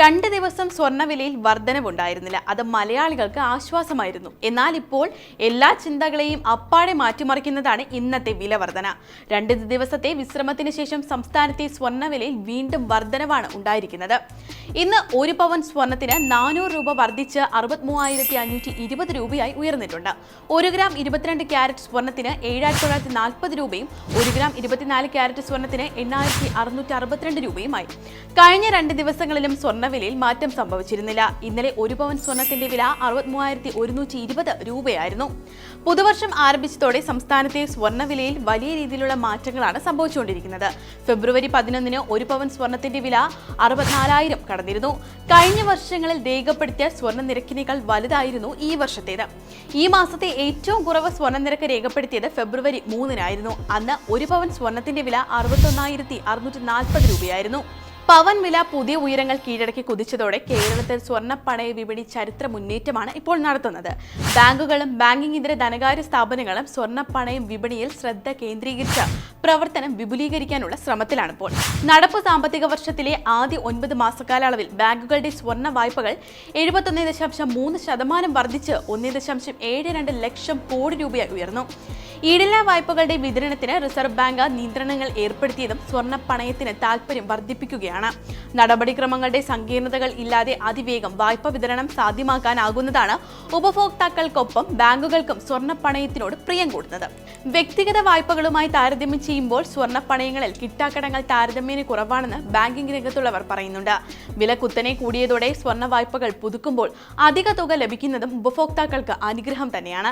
രണ്ട് ദിവസം സ്വർണവിലയിൽ വർധനവുണ്ടായിരുന്നില്ല. അത് മലയാളികൾക്ക് ആശ്വാസമായിരുന്നു. എന്നാൽ ഇപ്പോൾ എല്ലാ ചിന്തകളെയും അപ്പാടെ മാറ്റിമറിക്കുന്നതാണ് ഇന്നത്തെ വില വർധന രണ്ട് ദിവസത്തെ വിശ്രമത്തിന് ശേഷം സംസ്ഥാനത്തെ സ്വർണവിലയിൽ വീണ്ടും വർധനവാണ് ഉണ്ടായിരിക്കുന്നത്. ഇന്ന് ഒരു പവൻ സ്വർണത്തിന് നാനൂറ് രൂപ വർദ്ധിച്ച് അറുപത്തിമൂവായിരത്തി അഞ്ഞൂറ്റി ഇരുപത് രൂപയായി ഉയർന്നിട്ടുണ്ട്. ഒരു ഗ്രാം ഇരുപത്തിരണ്ട് ക്യാരറ്റ് സ്വർണത്തിന് ഏഴായിരത്തി തൊള്ളായിരത്തി നാൽപ്പത് രൂപയും ഒരു ഗ്രാം ഇരുപത്തിനാല് ക്യാരറ്റ് സ്വർണത്തിന് എണ്ണായിരത്തി അറുന്നൂറ്റി അറുപത്തിരണ്ട് രൂപയുമായി. കഴിഞ്ഞ രണ്ട് ദിവസങ്ങളിലും സ്വർണവിലയിൽ മാറ്റം സംഭവിച്ചിരുന്നില്ല. ഇന്നലെ ഒരു പവൻ സ്വർണത്തിന്റെ വില അറുപത്തിമൂവായിരത്തി ഒരുന്നൂറ്റി ഇരുപത് രൂപയായിരുന്നു. പുതുവർഷം ആരംഭിച്ചതോടെ സംസ്ഥാനത്തെ സ്വർണവിലയിൽ വലിയ രീതിയിലുള്ള മാറ്റങ്ങളാണ് സംഭവിച്ചുകൊണ്ടിരിക്കുന്നത്. ഫെബ്രുവരി പതിനൊന്നിന് ഒരു പവൻ സ്വർണത്തിന്റെ വില അറുപത്തിനാലായിരം കടന്നിരുന്നു കഴിഞ്ഞ വർഷങ്ങളിൽ രേഖപ്പെടുത്തിയ സ്വർണ നിരക്കിനേക്കാൾ വലുതായിരുന്നു ഈ വർഷത്തേത്. ഈ മാസത്തെ ഏറ്റവും കുറവ് സ്വർണ നിരക്ക് രേഖപ്പെടുത്തിയത് ഫെബ്രുവരി മൂന്നിനായിരുന്നു. അന്ന് ഒരു പവൻ സ്വർണത്തിന്റെ വില അറുപത്തൊന്നായിരത്തി അറുന്നൂറ്റി നാൽപ്പത് രൂപയായിരുന്നു. പവൻ വില പുതിയ ഉയരങ്ങൾ കീഴടക്കി കുതിച്ചതോടെ കേരളത്തിൽ സ്വർണ പണയ വിപണി ചരിത്ര മുന്നേറ്റമാണ് ഇപ്പോൾ നടത്തുന്നത്. ബാങ്കുകളും ബാങ്കിംഗ് ഇതര ധനകാര്യ സ്ഥാപനങ്ങളും സ്വർണ പണയം വിപണിയിൽ ശ്രദ്ധ കേന്ദ്രീകരിച്ച പ്രവർത്തനം വിപുലീകരിക്കാനുള്ള ശ്രമത്തിലാണ് ഇപ്പോൾ നടപ്പ് സാമ്പത്തിക വർഷത്തിലെ ആദ്യ ഒൻപത് മാസക്കാലയളവിൽ ബാങ്കുകളുടെ സ്വർണ വായ്പകൾ എഴുപത്തൊന്ന് ദശാംശം മൂന്ന് ശതമാനം വർദ്ധിച്ച് ഒന്ന് ദശാംശം ഏഴ് രണ്ട് ലക്ഷം കോടി രൂപയായി ഉയർന്നു. ഈടില്ല വായ്പകളുടെ വിതരണത്തിന് റിസർവ് ബാങ്ക് നിയന്ത്രണങ്ങൾ ഏർപ്പെടുത്തിയതും സ്വർണ പണയത്തിന് താൽപ്പര്യം വർദ്ധിപ്പിക്കുകയാണ്. നടപടിക്രമങ്ങളുടെ സങ്കീർണതകൾ ഇല്ലാതെ അതിവേഗം വായ്പ വിതരണം സാധ്യമാക്കാനാകുന്നതാണ് ഉപഭോക്താക്കൾക്കൊപ്പം ബാങ്കുകൾക്കും സ്വർണ പണയത്തിനോട് പ്രിയം കൂടുന്നത്. വ്യക്തിഗത വായ്പകളുമായി താരതമ്യം ചെയ്യുമ്പോൾ സ്വർണ പണയങ്ങളിൽ കിട്ടാക്കടങ്ങൾ താരതമ്യേന കുറവാണെന്ന് ബാങ്കിംഗ് രംഗത്തുള്ളവർ പറയുന്നുണ്ട്. വില കുത്തനെ കൂടിയതോടെ സ്വർണ വായ്പകൾ പുതുക്കുമ്പോൾ അധിക തുക ലഭിക്കുന്നതും ഉപഭോക്താക്കൾക്ക് അനുഗ്രഹം തന്നെയാണ്.